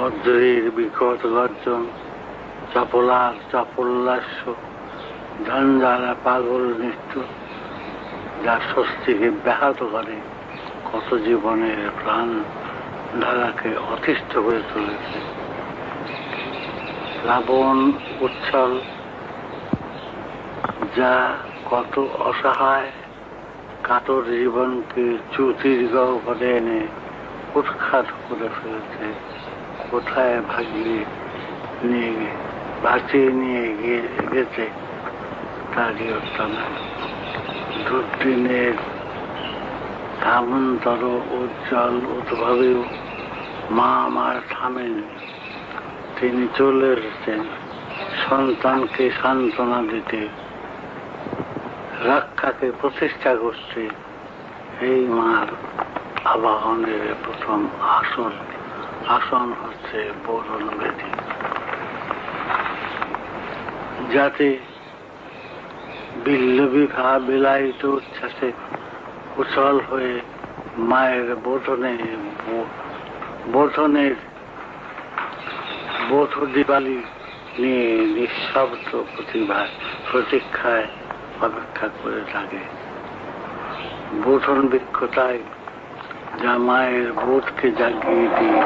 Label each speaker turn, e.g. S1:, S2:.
S1: অদ্রির বিকট গর্জন চপলার চপল্লাস্য ঝঞ্ঝালা পাগল নৃত্য, যা স্বস্তিকে ব্যাহত করে, কত জীবনের প্রাণ ধারাকে অতিষ্ঠ করে তুলেছে। রাবণ উচ্ছল, যা কত অসহায়, কাতর জীবনকে চ্যুতির গহ্বরে এনে উৎখাত করে ফেলেছে। কোথায় ভাগিয়ে নিয়ে গে- বাঁচিয়ে নিয়ে গিয়ে গেছে তারই অর্থনা দুর্দিনের সামন্তর উজ্জ্বল উদ্ভাবেও মা আমার থামেনি তিনি চলে এসেছেন সন্তানকে সান্ত্বনা দিতে রক্ষাকে প্রতিষ্ঠা করছে এই মার আবাহনের প্রথম আসন আসন হচ্ছে বরণ বেদী। যাতে বিল্লবিঘা বিলায়িত উচ্ছ্বাসে উচ্ছল হয়ে মায়ের বোধনে বোধনের বোধ দিবালি নিয়ে নিঃশব্দ প্রতিভায় প্রতীক্ষায় অপেক্ষা করে থাকে। বোধন বৃক্ষতায় যা মায়ের বোধকে জাগিয়ে দিয়ে